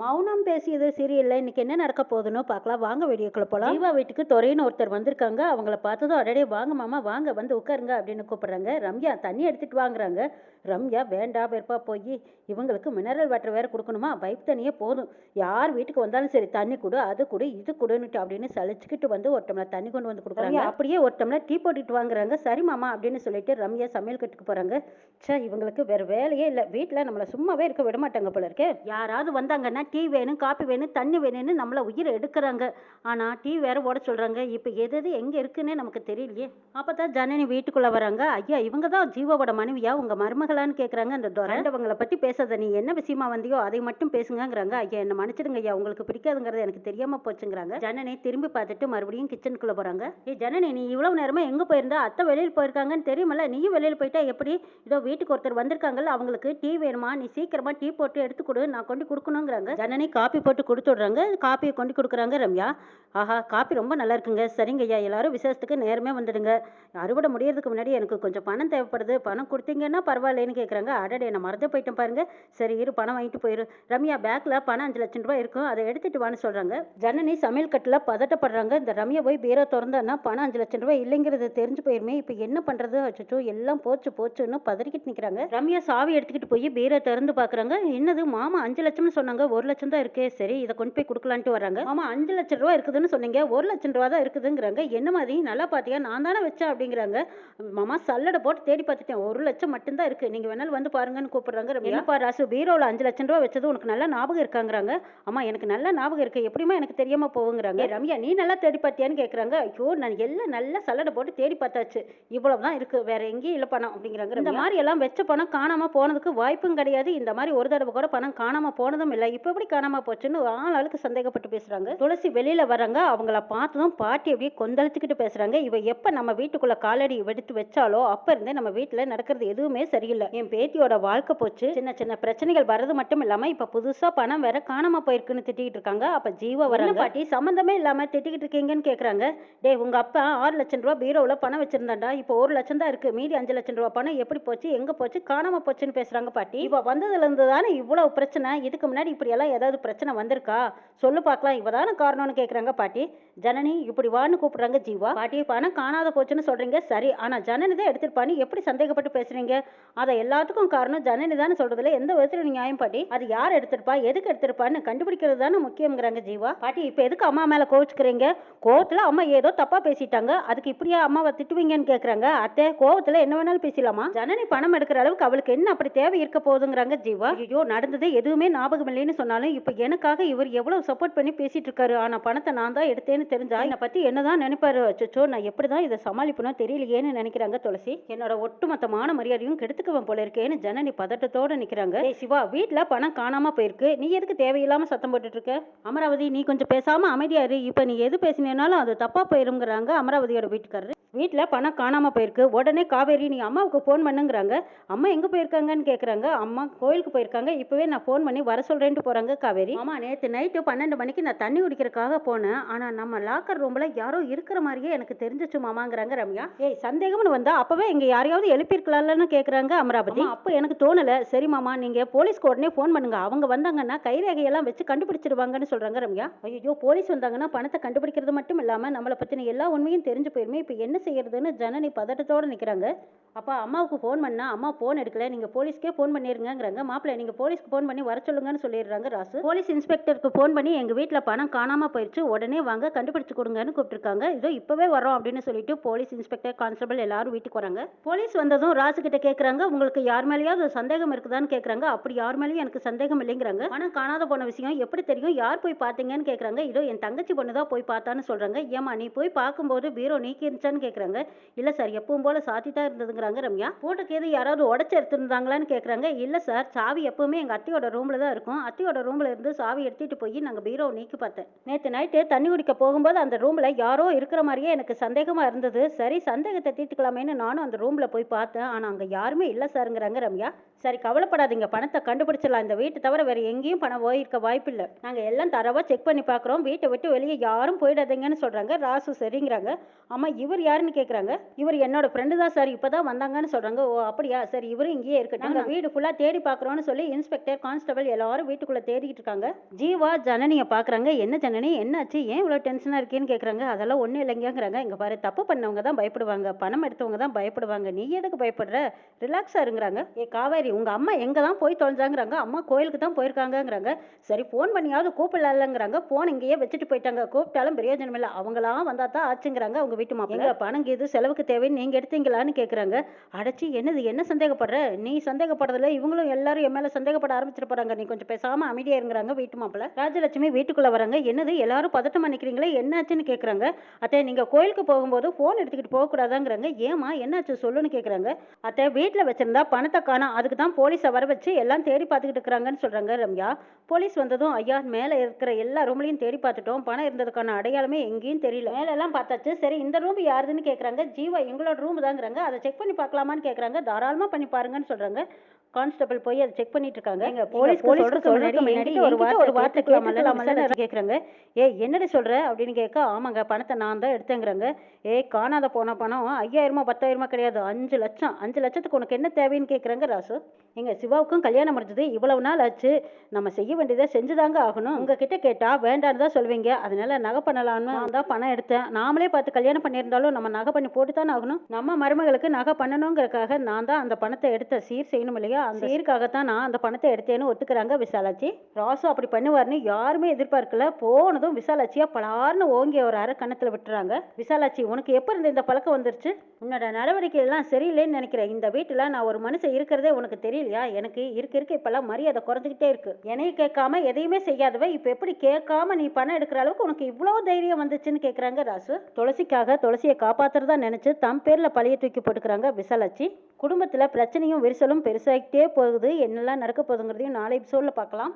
மௌனம் பேசியது சரியில்லை இன்னைக்கு என்ன நடக்க போகுதுன்னு பார்க்கலாம். வாங்க வீடியோக்குள்ள போகலாம் ஜீவா வீட்டுக்கு துறைன்னு ஒருத்தர் வந்திருக்காங்க. அவங்கள பார்த்ததும் அடடே வாங்க மாமா வாங்க வந்து உட்காருங்க அப்படின்னு கூப்பிடுறாங்க. ரம்யா தண்ணி எடுத்துட்டு வாங்குறாங்க. ரம்யா வேண்டாம் வெறுப்பா போய். இவங்களுக்கு மினரல் வாட்டர் வேற கொடுக்கணுமா? பைப் தண்ணியே போதும். யார் வீட்டுக்கு வந்தாலும் சரி தண்ணி கொடு அது கொடு இது கொடுன்னுட்டு அப்படின்னு சலிச்சுக்கிட்டு வந்து ஒரு டம்ளர் தண்ணி கொண்டு வந்து கொடுக்குறாங்க. அப்படியே ஒரு டம்ளர் டீ போட்டுட்டு வாங்குறாங்க. சரி மாமா அப்படின்னு சொல்லிட்டு ரம்யா சமையல் கட்டுக்கு போறாங்க. ச்சே இவங்களுக்கு வேற வேலையே இல்லை. வீட்டில் நம்மளை சும்மாவே இருக்க விட மாட்டாங்க போல இருக்கு. யாராவது வந்தாங்கன்னா டீ வேணும் காப்பி வேணும் தண்ணி வேணும்னு நம்மளை உயிரை எடுக்கிறாங்க. ஆனால் டீ வேற ஓட சொல்கிறாங்க இப்போ எது எது எங்கே இருக்குன்னே நமக்கு தெரியலையே. அப்போ தான் ஜனனி வீட்டுக்குள்ளே வராங்க. ஐயா இவங்க தான் ஜீவாவோட மனைவியா? உங்கள் மருமகளான்னு கேட்குறாங்க அந்த துரண்டவங்களை பற்றி பேசாத. நீ என்ன விஷயமா வந்தியோ அதை மட்டும் பேசுங்கங்கிறாங்க. ஐயா என்ன மன்னிச்சிடுங்க ஐயா உங்களுக்கு பிடிக்காதுங்கிறது எனக்கு தெரியாமல் போச்சுங்கிறாங்க. ஜனனி திரும்பி பார்த்துட்டு மறுபடியும் கிச்சனுக்குள்ளே போகிறாங்க ஏ ஜனனி நீ இவ்வளவு நேரமாக எங்கே போயிருந்தா? அத்தை வெளியில் போயிருக்காங்கன்னு தெரியுமல்ல? நீயும் வெளியில் போயிட்டா எப்படி? இதோ வீட்டுக்கு ஒருத்தர் வந்திருக்காங்கல்ல அவங்களுக்கு டீ வேணுமா? நீ சீக்கிரமாக டீ போட்டு எடுத்து கொடு. நான் கொண்டு கொடுக்கணுங்கிறாங்க. ஜனனி காப்பி போட்டு கொடுத்து விட்றாங்க காப்பியை கொண்டு கொடுக்குறாங்க ரம்யா. ஆஹா காப்பி ரொம்ப நல்லா இருக்குங்க. சரிங்க ஐயா. எல்லாரும் விசேஷத்துக்கு நேரமே வந்துடுங்க. அறுவடை முடியறதுக்கு முன்னாடி எனக்கு கொஞ்சம் பணம் தேவைப்படுது. பணம் கொடுத்தீங்கன்னா பரவாயில்லன்னு கேட்குறாங்க அடடே நான் மறந்து போயிட்டேன் பாருங்க. சரி இரு பணம் வாங்கிட்டு போயிரு. ரம்யா பேக்கில் பணம் அஞ்சு லட்சம் ரூபாய் இருக்கும். அதை எடுத்துட்டு வான்னு சொல்கிறாங்க ஜனனி சமையல் கட்டில் பதட்டப்படுறாங்க. இந்த ரம்யா போய் பீரோ திறந்தான்னா பணம் அஞ்சு லட்சம் ரூபாய் இல்லைங்கிறது தெரிஞ்சு போயிருமே. இப்போ என்ன பண்ணுறது அச்சோ எல்லாம் போச்சு போச்சுன்னு பதறிக்கிட்டு நிற்கிறாங்க ரம்யா சாவி எடுத்துக்கிட்டு போய் பீரோ திறந்து பார்க்குறாங்க என்னது மாமா அஞ்சு லட்சம்னு சொன்னாங்க. ஒரு லட்சம் தான் இருக்கே. சரி இதை கொண்டு போய் கொடுக்கலான்ட்டு வராங்க மாமா அஞ்சு லட்சம் ரூபா இருக்குதுன்னு சொன்னீங்க. ஒரு லட்சம் ரூபா தான் இருக்குதுங்கிறாங்க. என்ன மாதிரி? நல்லா பார்த்தியா நான் தானே வச்சேன் அப்படிங்கிறாங்க. மாமா சல்லடை போட்டு தேடி பார்த்துட்டேன். ஒரு லட்சம் மட்டும்தான் இருக்கு. நீங்க வேணாலும் வந்து பாருங்கன்னு கூப்பிடுறாங்க என்னப்பா ராசு? பீரோவில் அஞ்சு லட்சம் ரூபா வச்சது உனக்கு நல்ல ஞாபகம் இருக்காங்கிறாங்க. அம்மா எனக்கு நல்ல ஞாபகம் இருக்கு. எப்படிமா எனக்கு தெரியாம போகுங்கிறாங்க. "ஏய், ரம்யா நீ நல்லா தேடி பார்த்தியான்னு கேட்குறாங்க ஐயோ நான் எல்லாம் நல்லா சல்லடை போட்டு தேடி பார்த்தாச்சு. இவ்வளவு தான் இருக்கு. வேற எங்கேயும் இல்லை பணம் அப்படிங்கிறாங்க இந்த மாதிரி எல்லாம் வச்ச பணம் காணாம போனதுக்கு வாய்ப்பும் கிடையாது. இந்த மாதிரி ஒரு தடவை கூட பணம் காணாம போனதும் இல்லை. இப்போ எப்படி காணாம போச்சுன்னு ஆள் ஆளுக்கு சந்தேகப்பட்டு பேசுறாங்க. துளசி வெளியில வராங்க அவங்கள பார்த்ததும் பாட்டி அப்படியே கொந்தளிச்சுக்கிட்டு பேசுறாங்க. இவ எப்ப நம்ம வீட்டுக்குள்ள காலடி எடுத்து வச்சாலோ அப்ப இருந்தே நம்ம வீட்டுல நடக்கிறது எதுவுமே சரியில்லை. என் பேத்தியோட வாழ்க்கை போச்சு. சின்ன சின்ன பிரச்சனைகள் வர்றது மட்டும் இல்லாம இப்ப புதுசா பணம் வேற காணாம போயிருக்குன்னு திட்டிக்கிட்டு இருக்காங்க. அப்ப ஜீவா வராங்க பாட்டி? சம்மந்தமே இல்லாம திட்டிக்கிட்டு இருக்கீங்கன்னு கேக்குறாங்க. டேய் உங்க அப்பா ஆறு லட்சம் ரூபாய் பீரோவில் பணம் வச்சிருந்தாண்டா. இப்போ ஒரு லட்சம் தான் இருக்கு. மீதி அஞ்சு லட்சம் ரூபாய் பணம் எப்படி போச்சு? எங்க போச்சு? காணாம போச்சுன்னு பேசுறாங்க பாட்டி. இப்போ வந்ததுல இருந்து தானே இவ்வளவு பிரச்சனை. இதுக்கு முன்னாடி இப்படி எல்லாம் ஏதாவது பிரச்சனை வந்திருக்கா? சொல்லு பார்க்கலாம். இவ தானே காரணம்னு கேக்குறாங்க பாட்டி. ஜனனி இப்படி வான்னு கூப்பிட்றாங்க ஜீவா. பாட்டி பணம் காணாத போச்சுன்னு சொல்றீங்க? சரி. ஆனா ஜனனி தான் எடுத்திருப்பான்னு எப்படி சந்தேகப்பட்டு பேசுறீங்க? அதை எல்லாத்துக்கும் காரணம் ஜனனி தானே சொல்றதுல எந்த விதத்தில் நியாயம் பாட்டி. அது யார் எடுத்திருப்பா? எதுக்கு எடுத்திருப்பான்னு கண்டுபிடிக்கிறது தானே முக்கியங்கிறாங்க ஜீவா. பாட்டி இப்போ எதுக்கு அம்மா மேல கோவிச்சுக்கிறீங்க? கோவத்துல அம்மா ஏதோ தப்பா பேசிட்டாங்க. அதுக்கு இப்படியா அம்மாவை திட்டுவீங்கன்னு கேக்குறாங்க? அத்தை கோவத்துல என்ன வேணாலும் பேசலாமா ஜனனி பணம் எடுக்கிற அளவுக்கு அவளுக்கு என்ன அப்படி தேவை இருக்க போகுதுங்கிறாங்க ஜீவா. ஐயோ நடந்தது எதுவுமே ஞாபகம் இல்லைன்னு சொன்னாலும் இப்போ எனக்காக இவர் எவ்வளவு சப்போர்ட் பண்ணி பேசிட்டு இருக்காரு ஆனா பணத்தை நான் தான் எடுத்தேன்னு தெரிஞ்சா என்னை பத்தி என்னதான் நினைப்பாரு? அச்சோ நான் எப்படிதான் இதை சமாளிப்பனோ தெரியலையேன்னு நினைக்கிறாங்க துளசி. என்னோட ஒட்டுமொத்தமான மரியாதையும் கெடுத்துக்குவேன் போல இருக்கேன்னு ஜனனி பதட்டத்தோட நிக்கிறாங்க. ஏய் சிவா வீட்ல பணம் காணாம போயிருக்கு. நீ எதுக்கு தேவையில்லாம சத்தம் போட்டுட்டு இருக்க அமராவதி நீ கொஞ்சம் பேசாம அமைதியாரு இப்போ இப்ப நீ எது பேசினேனாலும் அது தப்பா போயிருங்கிறாங்க அமராவதியோட வீட்டுக்காரரு. வீட்ல பணம் காணாம போயிருக்கு. உடனே காவேரி நீ அம்மாவுக்கு ஃபோன் பண்ணுங்கிறாங்க. அம்மா எங்க போயிருக்காங்கன்னு கேக்குறாங்க. அம்மா கோயிலுக்கு போயிருக்காங்க. இப்பவே நான் ஃபோன் பண்ணி வர சொல்றேன்ட்டு போறாங்க காவேரி. ஆமா நேத்து நைட்டு பன்னெண்டு மணிக்கு நான் தண்ணி குடிக்கிறதுக்காக போனேன். ஆனா நம்ம லாக்கர் ரூம்ல யாரோ இருக்கிற மாதிரியே எனக்கு தெரிஞ்சிச்சு மாமாங்கிறாங்க ரம்யா. ஏய் சந்தேகம்னு வந்தா அப்பவே இங்க யாரையாவது எழுப்பியிருக்கலாம்னு கேக்குறாங்க அமராவதி. அப்போ எனக்கு தோணல. சரி மாமா நீங்க போலீஸ்க்கு உடனே ஃபோன் பண்ணுங்க. அவங்க வந்தாங்கன்னா கைரேகையெல்லாம் வச்சு கண்டுபிடிச்சிருவாங்கன்னு சொல்றாங்க ரம்யா. ஐயோ போலீஸ் வந்தாங்கன்னா பணத்தை கண்டுபிடிக்கிறது மட்டும் இல்லாம நம்மளை பத்தின எல்லா உண்மையும் தெரிஞ்சு போயிருமே. இப்போ என்ன செய்கிறதுன்னு ஜனனி பதட்டத்தோட நிற்கிறாங்க அப்பா அம்மாவுக்கு ஃபோன் பண்ணா அம்மா ஃபோன் எடுக்கல. நீங்கள் போலீஸ்க்கே ஃபோன் பண்ணிருங்கிறாங்க மாப்பிள்ளை நீங்கள் போலீஸ்க்கு ஃபோன் பண்ணி வர சொல்லுங்கன்னு சொல்லிடுறாங்க ராசு. போலீஸ் இன்ஸ்பெக்டருக்கு ஃபோன் பண்ணி எங்கள் வீட்டில் பணம் காணாமல் போயிடுச்சு உடனே வாங்க கண்டுபிடிச்சு கொடுங்கன்னு கூப்பிட்டுருக்காங்க. இதோ இப்போவே வரோம் அப்படின்னு சொல்லிட்டு போலீஸ் இன்ஸ்பெக்டர் கான்ஸ்டபிள் எல்லாரும் வீட்டுக்கு வராங்க. போலீஸ் வந்ததும் ராசு கிட்ட கேட்குறாங்க உங்களுக்கு யார் மேலேயாவது சந்தேகம் இருக்குதான்னு கேட்குறாங்க அப்படி யார் மேலேயும் எனக்கு சந்தேகம் இல்லைங்கிறாங்க. பணம் காணாத போன விஷயம் எப்படி தெரியும்? யார் போய் பார்த்தீங்கன்னு கேட்குறாங்க இதோ என் தங்கச்சி பொண்ணு தான் போய் பார்த்தான்னு சொல்றாங்க. ஏமா நீ போய் பார்க்கும்போது பீரோ நீக்கி இருந்துச்சான்னு கேட்குறாங்க இல்லை சார் எப்பவும் போல சாத்தி தான் இருந்ததுங்கிறாங்க ரம்யா. போட்டுக்கு எது யாராவது உடச்சி எடுத்துருந்தாங்களான்னு கேட்குறாங்க இல்லை சார் சாவி எப்பவுமே எங்கள் அத்தையோட ரூமில் தான் இருக்கும். அத்தையோட ரூமில் இருந்து சாவி எடுத்துட்டு போய் நாங்கள் பீரோ நீக்கி பார்த்தேன். நேற்று நைட்டு தண்ணி குடிக்க போகும்போது அந்த ரூமில் யாரோ இருக்கிற மாதிரியே எனக்கு சந்தேகமாக இருந்தது. சரி சந்தேகத்தை தீர்த்துக்கலாமேன்னு நானும் அந்த ரூமில் போய் பார்த்தேன். ஆனால் அங்கே யாருமே இல்லை சாருங்கிறாங்க ரம்யா. சரி கவலைப்படாதீங்க. பணத்தை கண்டுபிடிச்சிடலாம். இந்த வீட்டை தவிர வேறு எங்கேயும் பணம் போயிருக்க வாய்ப்பில்லை. நாங்கள் எல்லாம் தரவாக செக் பண்ணி பார்க்குறோம். வீட்டை விட்டு வெளியே யாரும் போயிடாதீங்கன்னு சொல்கிறாங்க ராசு சரிங்கிறாங்க. ஆமா இவர் யார் யாருன்னு கேட்குறாங்க இவர் என்னோட ஃப்ரெண்டு தான் சார் இப்போ தான் வந்தாங்கன்னு சொல்கிறாங்க ஓ அப்படியா? சரி இவரும் இங்கேயே இருக்கட்டும் நாங்கள் வீடு ஃபுல்லாக தேடி பார்க்குறோன்னு சொல்லி இன்ஸ்பெக்டர் கான்ஸ்டபிள் எல்லாரும் வீட்டுக்குள்ளே தேடிக்கிட்டு இருக்காங்க. ஜீவா ஜனனியை பார்க்குறாங்க என்ன ஜனனி? என்னாச்சு? ஏன் இவ்வளோ டென்ஷனாக இருக்கேன்னு கேட்குறாங்க அதெல்லாம் ஒன்றும் இல்லைங்கிறாங்க இங்கே பாரு தப்பு பண்ணவங்க தான் பயப்படுவாங்க. பணம் எடுத்தவங்க தான் பயப்படுவாங்க. நீ எதுக்கு பயப்படுற? ரிலாக்ஸாக இருங்கிறாங்க. ஏ காவேரி உங்கள் அம்மா எங்கே தான் போய் தொலைஞ்சாங்கிறாங்க? அம்மா கோயிலுக்கு தான் போயிருக்காங்கங்கிறாங்க. சரி ஃபோன் பண்ணியாவது கூப்பிடலங்கிறாங்க ஃபோன் இங்கேயே வச்சுட்டு போயிட்டாங்க. கூப்பிட்டாலும் பிரயோஜனம் இல்லை. அவங்களாம் வந்தால் தான் ஆச்சுங்கிறாங்க. அவங்க வீட்டு மாப்பிள்ளை பணம் இது செலவுக்கு தேவைன்னு நீங்கள் எடுத்தீங்களான்னு கேட்குறாங்க அடைச்சி என்னது என்ன சந்தேகப்படுற? நீ சந்தேகப்படுறதுல இவங்களும் எல்லாரும் என் மேலே சந்தேகப்பட ஆரம்பிச்சிட்டு போகிறாங்க நீ கொஞ்சம் பேசாமல் அமைதியாக இருங்கிறாங்க வீட்டு மாப்பிள்ளை ராஜலட்சுமி வீட்டுக்குள்ளே வராங்க. என்னது எல்லாரும் பதட்டம் நினைக்கிறீங்களே என்னாச்சுன்னு கேட்குறாங்க அத்தை நீங்கள் கோயிலுக்கு போகும்போது ஃபோன் எடுத்துக்கிட்டு போகக்கூடாதாங்கிறாங்க. ஏமா என்னாச்சு சொல்லுன்னு கேட்குறாங்க அத்தை வீட்டில் வச்சிருந்தா பணத்தை காணும். அதுக்கு தான் போலீஸை வர வச்சு எல்லாம் தேடி பார்த்துக்கிட்டு இருக்கிறாங்கன்னு சொல்கிறாங்க ரம்யா. போலீஸ் வந்ததும் ஐயா மேலே இருக்கிற எல்லா ரூம்லையும் தேடி பார்த்துட்டோம். பணம் இருந்ததுக்கான அடையாளமே எங்கேயும் தெரியல. மேலெல்லாம் பார்த்தாச்சு. சரி இந்த ரூம் யாருதுன்னு கேட்குறாங்க ஜீவா எங்களோட ரூம் தாங்கிறாங்க. அதை செக் பண்ணி பார்க்கலாமான்னு கேட்குறாங்க தாராளமாக பண்ணி பாருங்கன்னு சொல்கிறாங்க கான்ஸ்டபிள் போய் அதை செக் பண்ணிட்டு இருக்காங்க எங்க போலீஸ் சொல்றதுக்கு முன்னாடி ஒரு வார்த்தை ஒரு வார்த்தை கேட்கலாமல்ல கேட்குறாங்க ஏ என்னடி சொல்ற அப்படின்னு கேட்க ஆமாங்க பணத்தை நான் தான் எடுத்தேங்கிறாங்க. ஏ காணாத போன பணம் ஐயாயிரமா பத்தாயிரமா கிடையாது. அஞ்சு லட்சம். அஞ்சு லட்சத்துக்கு உனக்கு என்ன தேவைன்னு கேட்குறாங்க ராசு? எங்க சிவாவுக்கும் கல்யாணம் முடிஞ்சது இவ்வளவு நாள் ஆச்சு. நம்ம செய்ய வேண்டியதை செஞ்சுதாங்க ஆகணும். உங்ககிட்ட கேட்டா வேண்டான்னு தான் சொல்வீங்க. அதனால நகை பண்ணலாம்னு நான் தான் பணம் எடுத்தேன். நாமளே பார்த்து கல்யாணம் பண்ணியிருந்தாலும் நம்ம நகை பண்ணி போட்டு தானே ஆகணும். நம்ம மருமகளுக்கு நகை பண்ணணுங்கிறதுக்காக நான் தான் அந்த பணத்தை எடுத்த. சீர் செய்யணும் இல்லையா? அந்த சீருக்காகத்தான் நான் அந்த பணத்தை எடுத்தேன்னு ஒத்துக்கிறாங்க விசாலாச்சி ராசு அப்படி பண்ணுவார்னு யாருமே எதிர்பார்க்கல. போனதும் விசாலாச்சியா பலார்னு ஓங்கி ஒரு அரை கணத்துல விட்டுறாங்க. விசாலாச்சி உனக்கு எப்போ இருந்து இந்த பழக்கம் வந்துருச்சு? உன்னோட நடவடிக்கை எல்லாம் சரியில்லைன்னு நினைக்கிறேன். இந்த வீட்டில் நான் ஒரு மனுஷன் இருக்கிறதே உனக்கு தெரியலையா? எனக்கு இருக்க இருக்க. இப்பெல்லாம் மரியாதை குறைஞ்சிக்கிட்டே இருக்கு. என்னையும் கேட்காம எதையுமே செய்யாதவ இப்போ எப்படி கேட்காம நீ பணம் எடுக்கிற அளவுக்கு உனக்கு இவ்வளோ தைரியம் வந்துச்சுன்னு கேட்குறாங்க ராசு. துளசிக்காக துளசியை காப்பாத்துறதா நினைச்சு தம் பேர்ல பழைய தூக்கி போட்டுக்கிறாங்க விசாலாச்சி குடும்பத்தில் பிரச்சனையும் விரிசலும் பெருசாகிட்டே போகுது. என்னெல்லாம் நடக்க போகுதுங்கிறதையும் நாளை எபிசோடில் பார்க்கலாம்.